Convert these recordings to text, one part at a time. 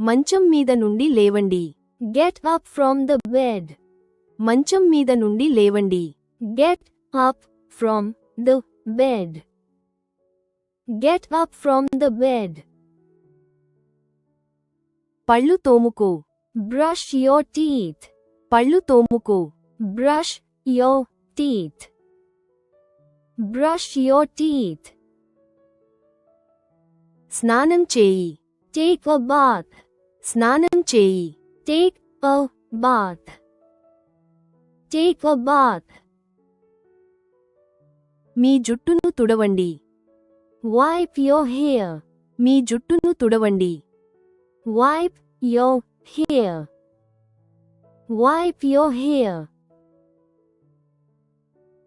మంచం మీద నుండి లేవండి. Get up from the bed మంచం మీద నుండి లేవండి. Get up from the bed get up from the bed పళ్ళు తోముకో. బ్రష్ యోర్ టీత్ పళ్ళు తోముకో. Brush your teeth brush your teeth స్నానం చేయి. టేక్ బాత్ స్నానం చేయి. Take a bath take a bath మీ జుట్టును తుడవండి. వైప్ యో హెయిర్ మీ జుట్టును తుడవండి. Wipe your hair wipe your hair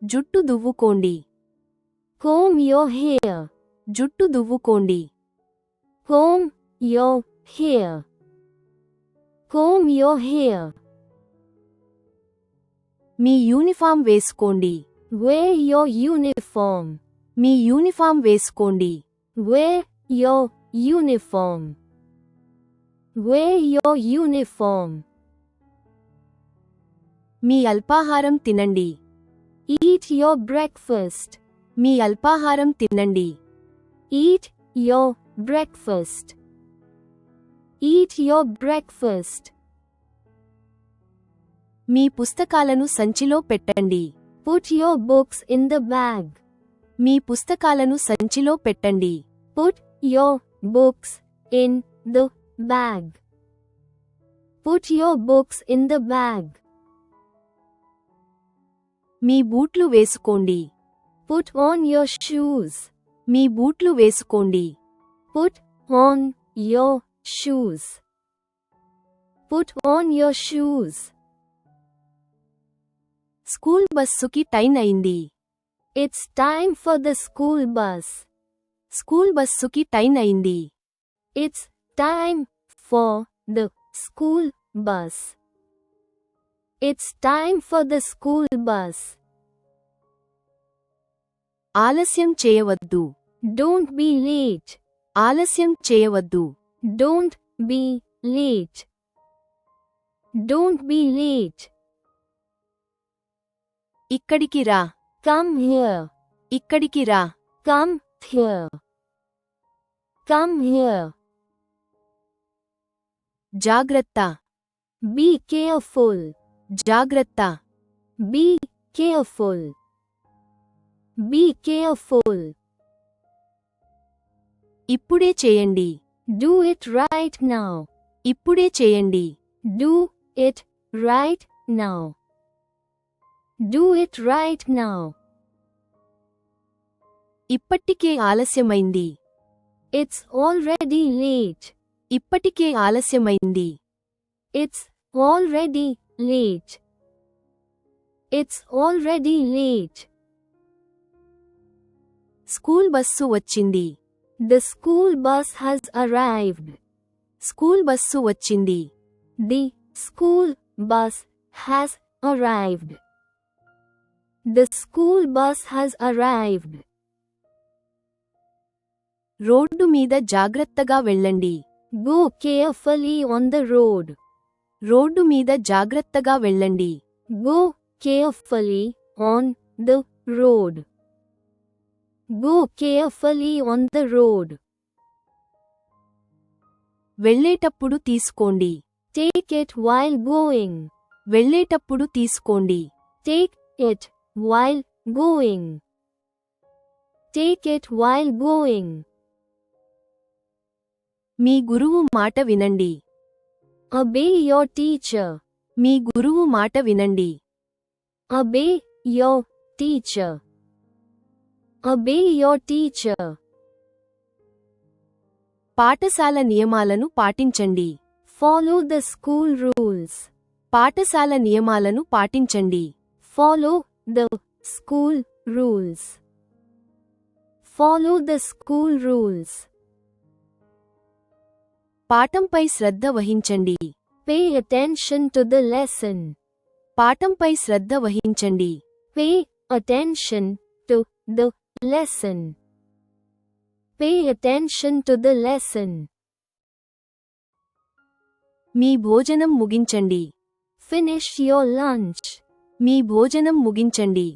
జుట్టు దువ్వుకోండి. కోమ్ యో హేయర్ జుట్టు దువ్వుకోండి. Comb your hair Comb your hair. మీ యూనిఫామ్ వేసుకోండి Wear your uniform. మీ యూనిఫామ్ వేసుకోండి Wear your uniform. Wear your uniform. మీ అల్పాహారం తినండి Eat your breakfast. మీ అల్పాహారం తినండి Eat your breakfast. Eat your breakfast మీ పుస్తకాలను సంచిలో పెట్టండి put your books in the bag మీ పుస్తకాలను సంచిలో పెట్టండి put your books in the bag put your books in the bag మీ బూట్లు వేసుకోండి పుట్ ఆన్ యోర్ షూస్ మీ బూట్లు వేసుకోండి put on your shoes. Put on your shoes. School బస్సుకి time అయింది It's time for the school bus. School బస్సుకి time అయింది It's time for the school bus. It's time for the school bus. ఆలస్యం చేయవద్దు Don't be late. ఆలస్యం చేయవద్దు Don't be late. Don't be late. ఇక్కడికి రా Come here. ఇక్కడికి రా Come here. Come here. జాగ్రత్త Be careful. జాగ్రత్త Be careful. Be careful. ఇప్పుడే చేయండి Do it right now. ఇప్పుడే చేయండి Do it right now. Do it right now. ఇప్పటికే ఆలస్యమైంది It's already late. ఇప్పటికే ఆలస్యమైంది It's already late. It's already late. School bus వచ్చింది the school bus has arrived school bus వచ్చింది the school bus has arrived the school bus has arrived road మీద జాగ్రత్తగా వెళ్ళండి go carefully on the road road మీద జాగ్రత్తగా వెళ్ళండి go carefully on the road Go carefully on the road. వెళ్ళేటప్పుడు తీసుకోండి. Take it while going వెళ్ళేటప్పుడు తీసుకోండి. Take it while going take it while going మీ గురువు మాట వినండి. అబే యో టీచర్ మీ గురువు మాట వినండి. Obey your teacher obey your teacher పాఠశాల నియమాలను పాటించండి. ఫాలో ద స్కూల్ రూల్స్ పాఠశాల నియమాలను పాటించండి. Follow the school rules follow the school rules పాఠంపై శ్రద్ధ వహించండి. Pay attention to the lesson పాఠంపై శ్రద్ధ వహించండి. Pay attention to the lesson. Pay attention to the lesson. మీ భోజనం ముగించండి Finish your lunch. మీ భోజనం ముగించండి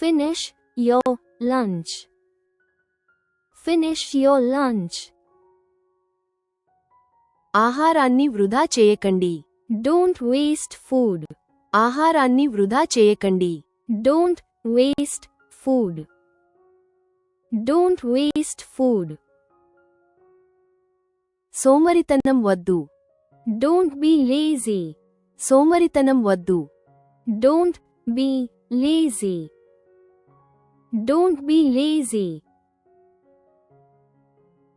Finish your lunch. Finish your lunch. ఆహారాన్ని వృధా చేయకండి Don't waste food. ఆహారాన్ని వృధా చేయకండి Don't waste food. Don't waste food సోమరితనం వద్దు. డోంట్ బి లేజీ సోమరితనం వద్దు. Don't be lazy don't be lazy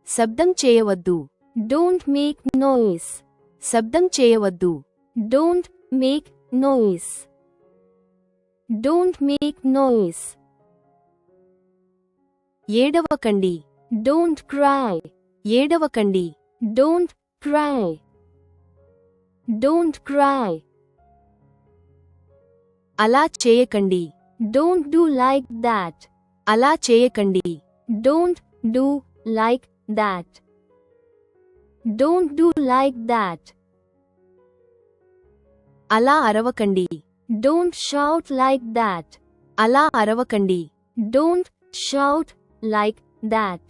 శబ్దం చేయవద్దు. డోంట్ మేక్ నోయిస్ శబ్దం చేయవద్దు. Don't make noise don't make noise ఏడవ కండి. డోంట్ క్రై ఏడవ కండి. డోంట్ క్రై డోంట్ క్రై అలా చేయకండి. డోంట్ డూ లైక్ దాట్ అలా చేయకండి. Don't do like that don't do like that అలా అరవకండి. డోంట్ షౌట్ లైక్ దాట్ అలా అరవకండి. Don't shout like that.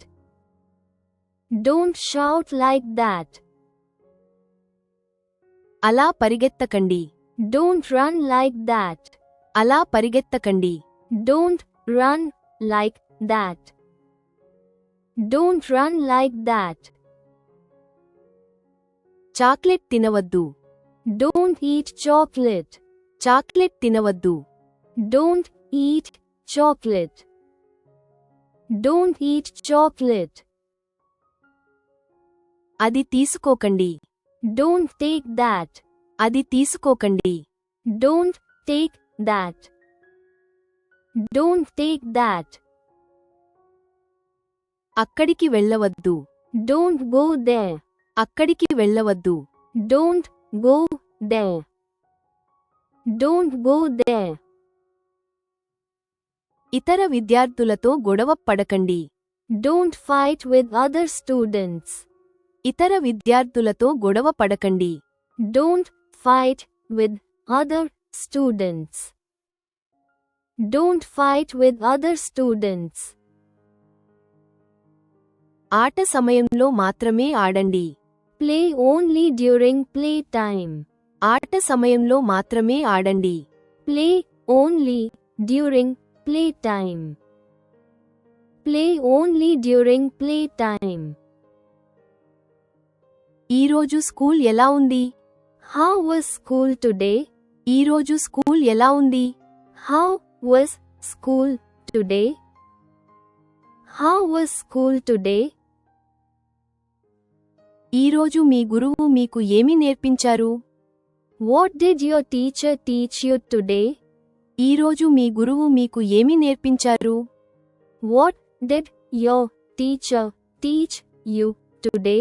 Don't shout like that. అలా పరిగెత్తకండి Don't run like that. అలా పరిగెత్తకండి Don't run like that. Don't run like that. Chocolate తినవద్దు Don't eat chocolate. Chocolate తినవద్దు Don't eat chocolate. Don't eat chocolate. అది తీసుకోకండి Don't take that. అది తీసుకోకండి Don't take that. Don't take that. అక్కడికి వెళ్ళవద్దు Don't go there. అక్కడికి వెళ్ళవద్దు Don't go there. Don't go there. ఇతర విద్యార్థులతో గొడవ పడకండి. Don't fight with other students ఇతర విద్యార్థులతో గొడవ పడకండి. Don't fight with other students don't fight with other students ఆట సమయంలో మాత్రమే ఆడండి. Play only during play time ఆట సమయంలో మాత్రమే ఆడండి. Play only during during playtime. Play only during playtime. ఈరోజు స్కూల్ ఎలా ఉంది How was school today? ఈరోజు స్కూల్ ఎలా ఉంది How was school today? How was school today? ఈరోజు మీ గురువు మీకు ఏమి నేర్పించారు What did your teacher teach you today? ఈరోజు మీ గురువు మీకు ఏమి నేర్పించారు? What did your teacher teach you today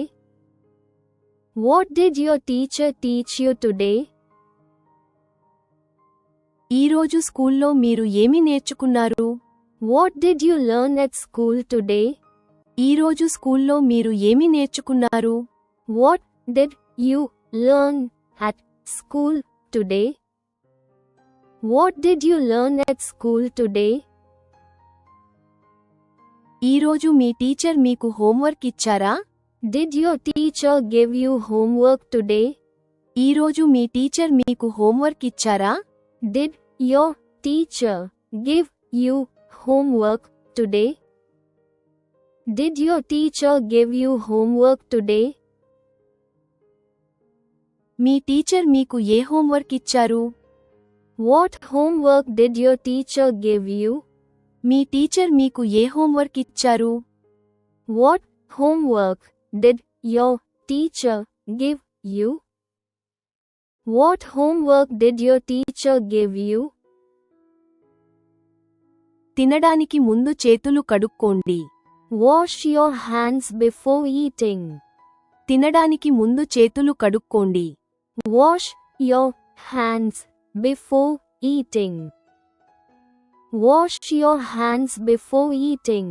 what did your teacher teach you today ఈ రోజు స్కూల్లో మీరు ఏమి నేర్చుకున్నారు? What did you learn at school today ఈ రోజు స్కూల్లో మీరు ఏమి నేర్చుకున్నారు? What did you learn at school today What did you learn at school today? ఈరోజు మీ టీచర్ మీకు హోంవర్క్ ఇచ్చారా Did your teacher give you homework today? ఈరోజు మీ టీచర్ మీకు హోంవర్క్ ఇచ్చారా Did your teacher give you homework today? Did your teacher give you homework today? మీ teacher మీకు ఏ homework ఇచ్చారు what homework did your teacher give you me teacher మీకు ఏ homework ఇచ్చారు? What homework did your teacher give you what homework did your teacher give you తినడానికి ముందు చేతులు కడుక్కోండి. Wash your hands before eating తినడానికి ముందు చేతులు కడుక్కోండి. Wash your hands before eating. Wash your hands before eating.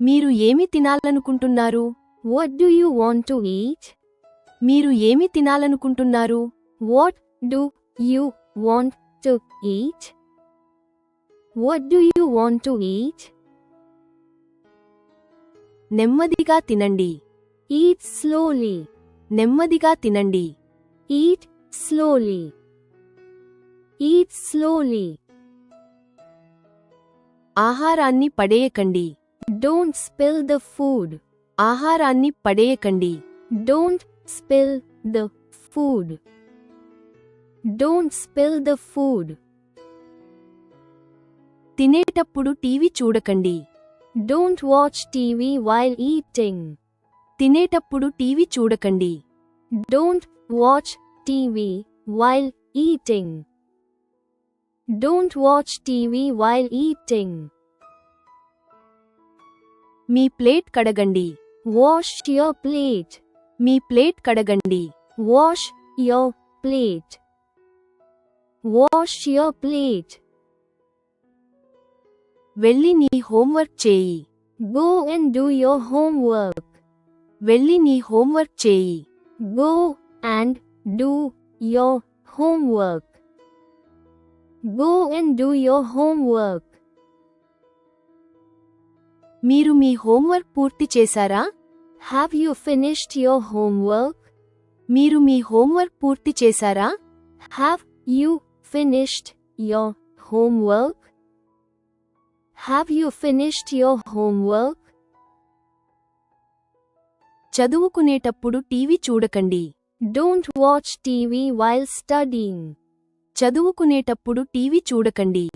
మీరు ఏమి తినాలనుకుంటున్నారు What do you want to eat? మీరు ఏమి తినాలనుకుంటున్నారు What do you want to eat? What do you want to eat? నెమ్మదిగా తినండి Eat slowly. నెమ్మదిగా తినండి Eat slowly. Eat slowly. ఆహారాన్ని పడేయకండి Don't spill the food. ఆహారాన్ని పడేయకండి Don't spill the food. Don't spill the food. తినేటప్పుడు టీవీ చూడకండి Don't watch TV while eating. తినేటప్పుడు టీవీ చూడకండి Don't watch TV while eating. Don't watch TV while eating. మీ plate కడగండి Wash your plate. మీ plate కడగండి Wash your plate. Wash your plate. వెళ్ళి నీ హోంవర్క్ చేయి Go and do your homework. వెళ్ళి నీ హోంవర్క్ చేయి Go and do your homework. Go and do your homework. మీరు మీ హోంవర్క్ పూర్తి చేశారా Have you finished your homework? మీరు మీ హోంవర్క్ పూర్తి చేశారా Have you finished your homework? Have you finished your homework? చదువుకునేటప్పుడు టీవీ చూడకండి don't watch TV while studying చదువుకునేటప్పుడు టీవీ చూడకండి.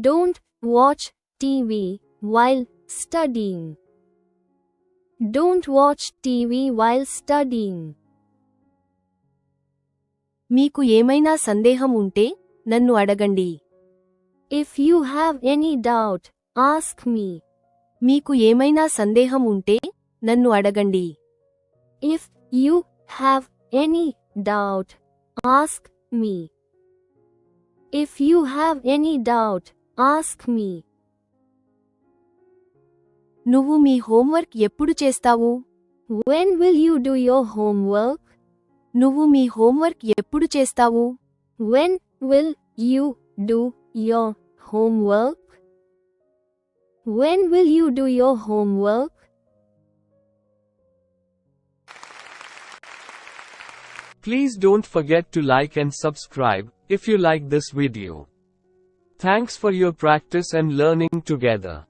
Don't watch TV while studying don't watch TV while studying మీకు ఏమైనా సందేహం ఉంటే నన్ను అడగండి. If you have any doubt ask మీ మీకు ఏమైనా సందేహం ఉంటే నన్ను అడగండి. If you have any doubt, ask me. If you have any doubt, ask me. నువ్వు మీ హోంవర్క్ ఎప్పుడు చేస్తావు When will you do your homework? నువ్వు మీ హోంవర్క్ ఎప్పుడు చేస్తావు When will you do your homework? When will you do your homework? Please don't forget to like and subscribe if you like this video. Thanks for your practice and learning together.